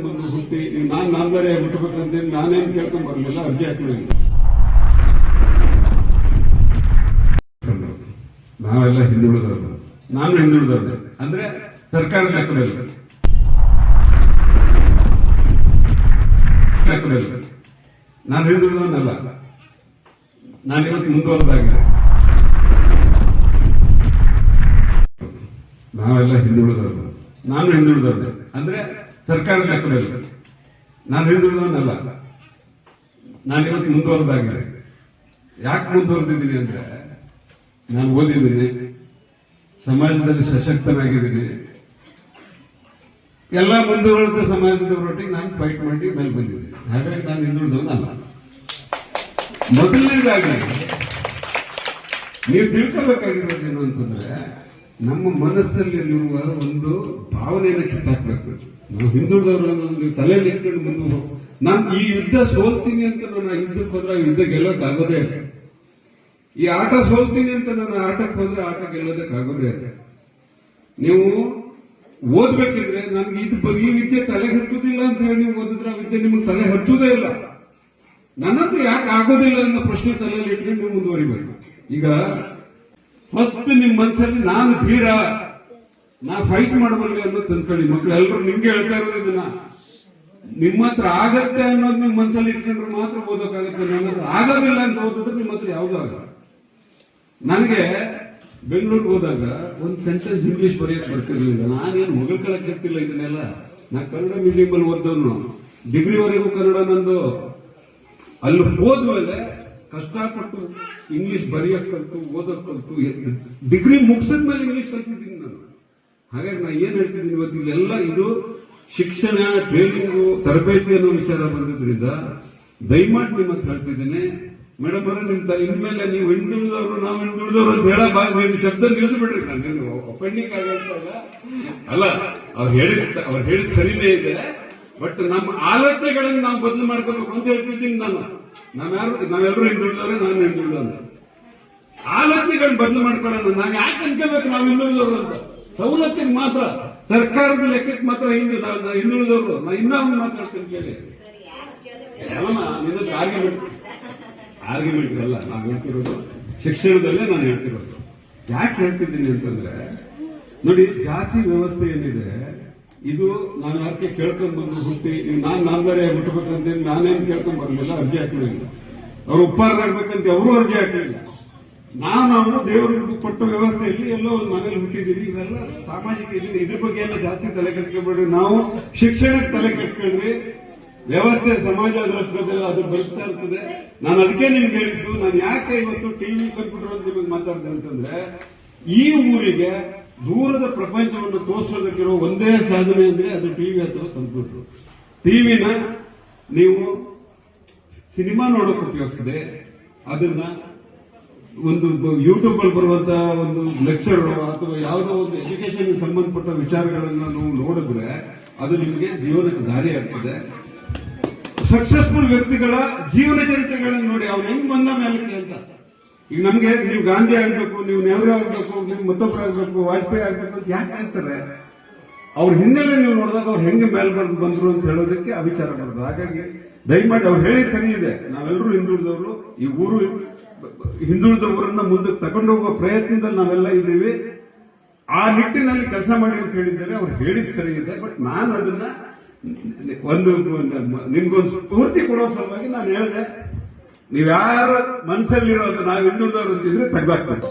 ಹುಟ್ಟಿ, ನಾನು ನಾನು ಬೇರೆ ಹುಟ್ಟಬೇಕಂತ ನಾನೇನು ಕೇಳ್ಕೊಂಡ್ ಬರಲಿಲ್ಲ, ಅರ್ಜಿ ಹಾಕಲಿಲ್ಲ ನಾವೆಲ್ಲ ಹಿಂದುಳಿದವರು. ನಾನು ಹಿಂದುಳಿದವರು. ಅಂದ್ರೆ ಸರ್ಕಾರ ಲೆಕ್ಕದಲ್ಲಿ. ಲೆಕ್ಕದಲ್ಲಿ. ನಾನು ಹಿಂದುಳಿದವನಲ್ಲ. ನಾನು ಇವತ್ತು ಮುಂದುವರೆದಾಗಿದೆ. ನಾವೆಲ್ಲ ಹಿಂದುಳಿದವರು. ನಾನು ಹಿಂದುಳಿದವರು. ಅಂದ್ರೆ ಸರ್ಕಾರ ಲೆಕ್ಕದಲ್ಲಿ. ನಾನು ಹಿಂದುಳಿದವನಲ್ಲ ನಾನು ಇವತ್ತು ಮುಂದುವರೆದಾಗಿದೆ ಯಾಕೆ ಮುಂದುವರೆದಿದ್ದೀನಿ ಅಂದ್ರೆ, ನಾನು ಓದಿದ್ದೀನಿ, ಸಮಾಜದಲ್ಲಿ ಸಶಕ್ತನಾಗಿದ್ದೀನಿ. ಎಲ್ಲ ಮುಂದುವರೆದ ಸಮಾಜದವರೊಟ್ಟಿಗೆ ನಾನು ಫೈಟ್ ಮಾಡಿ ಮೇಲೆ ಬಂದಿದ್ದೀನಿ. ಹಾಗಾಗಿ ನಾನು ಹಿಂದುಳಿದವನಲ್ಲ. ಮೊದಲನೇದಾಗಿ, ನೀವು ತಿಳ್ಕೋಬೇಕಾಗಿರೋದು ಏನು ಅಂತಂದ್ರೆ ನಮ್ಮ ಮನಸ್ಸಲ್ಲಿರುವ ಒಂದು ಭಾವನೆಯನ್ನು ಕಿತ್ತಾಕ್ಬೇಕು ನಾವು ಹಿಂದುಳಿದವರು ಅನ್ನೋದು ನೀವು ತಲೆಯಲ್ಲಿ ಇಟ್ಕೊಂಡು ಮುಂದೆ ನಾನು ಈ ಯುದ್ಧ ಸೋಲ್ತೀನಿ ಅಂತ ನಾನು ಯುದ್ಧಕ್ಕೆ ಹೋದ್ರೆ ಯುದ್ಧ ಗೆಲ್ಲೋಕಾಗೋದೇ ಇಲ್ಲ. ಈ ಆಟ ಸೋಲ್ತೀನಿ ಅಂತ ನಾನು ಆಟಕ್ಕೆ ಹೋದ್ರೆ ಆಟ ಗೆಲ್ಲೋದಕ್ಕಾಗೋದೇ. ನೀವು ಓದ್ಬೇಕಿದ್ರೆ ನನ್ಗೆ ಇದು ಈ ವಿದ್ಯೆ ತಲೆ ಹತ್ತುದಿಲ್ಲ ಅಂತ ಹೇಳಿ ನೀವು ಓದಿದ್ರೆ ಆ ವಿದ್ಯೆ ನಿಮ್ಗೆ ತಲೆ ಹತ್ತುದೇ ಇಲ್ಲ ನನ್ನತ್ರ ಯಾಕೆ ಆಗೋದಿಲ್ಲ ಅನ್ನೋ ಪ್ರಶ್ನೆ ತಲೆಯಲ್ಲಿ ಇಟ್ಕೊಂಡು ನೀವು ಮುಂದುವರಿಬೇಕು ಈಗ ಫಸ್ಟ್ ನಿಮ್ ಮನಸ್ಸಲ್ಲಿ ನಾನು ಧೀರ. ನಾ ಫೈಟ್ ಮಾಡಬಲ್ಲೆ ಅನ್ನೋದು ತಂದ್ಕೊಳ್ಳಿ ಮಕ್ಕಳು ಎಲ್ಲರೂ ನಿಮ್ಗೆ ಹೇಳ್ತಾ ಇರೋದು ಇದನ್ನ. ನಿಮ್ಮ ಹತ್ರ ಆಗತ್ತೆ ಅನ್ನೋದು ನಿಮ್ ಮನಸ್ಸಲ್ಲಿ ಇಟ್ಕೊಂಡ್ರೆ ಮಾತ್ರ ಓದೋಕ್ಕಾಗತ್ತೆ ನನ್ನ ಹತ್ರ ಆಗೋದಿಲ್ಲ ಅಂತ ಓದಿದ್ರೆ ನಿಮ್ಮ ಹತ್ರ ಯಾವ್ದು ಆಗಲ್ಲ. ನನಗೆ ಬೆಂಗಳೂರಿಗೆ ಹೋದಾಗ ಒಂದು ಸೆಂಟೆನ್ಸ್ ಇಂಗ್ಲಿಷ್ ಬರೆಯಕ್ ಬರ್ತಿರ್ಲಿಲ್ಲ. ನಾನೇನು ಹೊಗಳ್ಕೊಳಕ್ ಇರ್ತಿಲ್ಲ ಇದನ್ನೆಲ್ಲ. ನಾ ಕನ್ನಡ ಮೀಡಿಯಂ ಅಲ್ಲಿ ಓದೋನು ಡಿಗ್ರಿವರೆಗೂ ಕನ್ನಡ ನಂದು. ಅಲ್ಲಿ ಹೋದ್ಮೇಲೆ ಕಷ್ಟಪಟ್ಟು ಇಂಗ್ಲಿಷ್ ಬರೆಯಕ್ ಕಲ್ತು ಓದಕ್ ಕಲ್ತು ಡಿಗ್ರಿ ಮುಗಿಸಿದ ಮೇಲೆ ಇಂಗ್ಲಿಷ್ ಕಲ್ತಿದ್ದೀನಿ ನಾನು. ಹಾಗಾಗಿ ನಾ ಏನ್ ಹೇಳ್ತಿದ್ದೀನಿ ಇವತ್ತು, ಇಲ್ಲೆಲ್ಲ ಇದು ಶಿಕ್ಷಣ ಟ್ರೈನಿಂಗು ತರಬೇತಿ ಅನ್ನೋ ವಿಚಾರ ಬಂದಿದ್ರಿಂದ ದಯಮಾಡಿ ನಿಮ್ಮ ಹೇಳ್ತಿದ್ದೀನಿ. ಮೇಡಮ್ ಅವರೇ, ನಿಮ್ ಇನ್ಮೇಲೆ ನೀವು ಹಿಂದುಳಿದವರು, ನಾವು ಹಿಂದುಳಿದವರು ಅಂತ ಹೇಳಬಾರ್ದು ನೀವು ಶಬ್ದ ನಿಲ್ಲಿಸ್ಬಿಡ್ರಿ ನಾನು ಅಪೆಂಡಿಂಗ್ ಆಗಲ್ಲ ಅಲ್ಲ, ಅವ್ರು ಹೇಳಿದ ಅವ್ರು ಹೇಳಿದ ಸರಿನೇ ಇದೆ. ಬಟ್ ನಮ್ಮ ಆಲೋಚನೆಗಳನ್ನು ನಾವು ಬದಲು ಮಾಡ್ಕೋಬೇಕು ಅಂತ ಹೇಳ್ತಿದ್ದೀನಿ ನಾನು. ನಾವ್ಯಾರು ನಾವೆಲ್ಲರೂ ಹಿಂದುಳಿದವ್ರೆ, ನಾನು ಹಿಂದುಳಿದವನು. ಆಲೋಚನೆಗಳನ್ನ ಬದಲು ಮಾಡ್ಕೊಳ್ಳೋಣ. ನಾವು ಯಾಕೆ ಅನ್ಕೋಬೇಕು ನಾವು ಹಿಂದುಳಿದವರು ಅಂತ? ಸವಲತ್ತಿಗೆ ಮಾತ್ರ, ಸರ್ಕಾರದ ಲೆಕ್ಕಕ್ಕೆ ಮಾತ್ರ ಹಿಂದೆ ಹಿಂದುಳಿದವರು. ನಾ ಇನ್ನೊಂದು ಮಾತಾಡ್ತೀನಿ ಕೇಳಿ. ಅಲ್ಲಮ್ಮ ಆರ್ಗ್ಯುಮೆಂಟ್ ಆರ್ಗ್ಯುಮೆಂಟ್ ಅಲ್ಲ ನಾವು ಹೇಳ್ತಿರೋದು. ಶಿಕ್ಷಣದಲ್ಲೇ ನಾನು ಹೇಳ್ತಿರೋದು. ಯಾಕೆ ಹೇಳ್ತಿದ್ದೀನಿ ಅಂತಂದ್ರೆ, ನೋಡಿ, ಜಾತಿ ವ್ಯವಸ್ಥೆ ಏನಿದೆ ಇದು ನಾನು ಯಾಕೆ ಕೇಳ್ಕೊಂಡ್ ಬಂದು ಹುಟ್ಟಿ? ನಾನ್ ನಾಮದಾರಿ ಮುಟ್ಟಬೇಕಂತ ನಾನೇನು ಕೇಳ್ಕೊಂಡ್ ಬರಲಿಲ್ಲ ಅರ್ಜಿ ಹಾಕಲಿಲ್ಲ ಅವ್ರು ಉಪ್ಪಾರರಾಗ್ಬೇಕಂತ ಅವರು ಅರ್ಜಿ ಹಾಕಲಿಲ್ಲ ನಾನು ಅವರು ದೇವರು ಕೊಟ್ಟ ವ್ಯವಸ್ಥೆಯಲ್ಲಿ ಎಲ್ಲೋ ಒಂದು ಮನೇಲಿ ಹುಟ್ಟಿದೀವಿ. ಇವೆಲ್ಲ ಸಾಮಾಜಿಕ ಇದೆ ಇದ್ರ ಬಗ್ಗೆ ಎಲ್ಲ ಜಾಸ್ತಿ ತಲೆ ಕೆಡಿಸ್ಕೊಬೇಡ್ರಿ. ನಾವು ಶಿಕ್ಷಣಕ್ಕೆ ತಲೆ ಕೆಡಿಸ್ಕೊಂಡ್ರಿ ವ್ಯವಸ್ಥೆ ಸಮಾಜ ದೃಷ್ಟಿಯಲ್ಲಿ ಅದು ಬರ್ತಾ ಇರ್ತದೆ. ನಾನು ಅದಕ್ಕೆ ನಿಮ್ಗೆ ಹೇಳಿದ್ದು, ನಾನು ಯಾಕೆ ಇವತ್ತು ಟಿವಿ ಕಂಪ್ಯೂಟರ್ ಅಂತ ನಿಮಗೆ ಮಾತಾಡ್ತೇನೆ ಅಂತಂದ್ರೆ, ಈ ಊರಿಗೆ ದೂರದ ಪ್ರಪಂಚವನ್ನು ತೋರಿಸೋದಕ್ಕಿರೋ ಒಂದೇ ಸಾಧನೆ ಅಂದ್ರೆ ಅದು ಟಿವಿ ಅಥವಾ ಕಂಪ್ಯೂಟರ್. ಟಿವಿನ ನೀವು ಸಿನಿಮಾ ನೋಡೋಕೆ ಉಪಯೋಗಿಸಿದೆ, ಅದನ್ನ ಒಂದು ಯೂಟ್ಯೂಬ್ ಅಲ್ಲಿ ಬರುವಂತಹ ಒಂದು ಲೆಕ್ಚರ್ ಅಥವಾ ಯಾವುದೋ ಒಂದು ಎಜುಕೇಶನ್ ಸಂಬಂಧಪಟ್ಟ ವಿಚಾರಗಳನ್ನು ನಾವು ನೋಡಿದ್ರೆ ಅದು ನಿಮಗೆ ಜೀವನಕ್ಕೆ ದಾರಿ ಆಗ್ತದೆ. ಸಕ್ಸಸ್ಫುಲ್ ವ್ಯಕ್ತಿಗಳ ಜೀವನ ಚರಿತ್ರೆಗಳನ್ನು ನೋಡಿ, ಅವ್ನು ಹೆಂಗ್ ಬಂದ ಮೇಲಕ್ಕೆ ಅಂತ. ಈಗ ನಮ್ಗೆ ನೀವು ಗಾಂಧಿ ಆಗ್ಬೇಕು, ನೀವು ನೆಹರು ಆಗ್ಬೇಕು, ನೀವು ಮತ್ತೊಬ್ಬರು ಆಗ್ಬೇಕು, ವಾಜಪೇಯಿ ಆಗ್ಬೇಕು ಅಂತ ಯಾಕೆ ಹೇಳ್ತಾರೆ? ಅವ್ರ ಹಿನ್ನೆಲೆ ನೀವು ನೋಡಿದಾಗ ಅವ್ರು ಹೆಂಗೆ ಮೇಲೆ ಬಂದು ಬಂದ್ರು ಅಂತ ಹೇಳೋದಕ್ಕೆ ಅವಿಚಾರ ಬರ್ತದೆ ಹಾಗಾಗಿ ದಯಮಾಡಿ ಅವ್ರು ಹೇಳಿ ಸರಿ ಇದೆ. ನಾವೆಲ್ಲರೂ ಹಿಂದುಳಿದವರು, ಈ ಊರು ಹಿಂದುಳಿದವರನ್ನ ಮುಂದಕ್ಕೆ ತಗೊಂಡು ಹೋಗುವ ಪ್ರಯತ್ನದಲ್ಲಿ ನಾವೆಲ್ಲ ಇದ್ದೀವಿ. ಆ ನಿಟ್ಟಿನಲ್ಲಿ ಕೆಲಸ ಮಾಡಿ ಅಂತ ಹೇಳಿದ್ದಾರೆ. ಅವ್ರು ಹೇಳಿದ ಸರಿ ಇದೆ. ಬಟ್ ನಾನು ಅದನ್ನ ಒಂದು ನಿಮ್ಗೊಂದು ಸ್ಫೂರ್ತಿ ಕೊಡೋ ಸಲುವಾಗಿ ನಾನು ಹೇಳಿದೆ. ನೀವ್ಯಾರ ಮನಸ್ಸಲ್ಲಿರೋದು ನಾವು ಹಿಂದುಳಿದವರು ಅಂತಿದ್ರೆ ತೆಗ್ದಾಕ್ಬೇಕು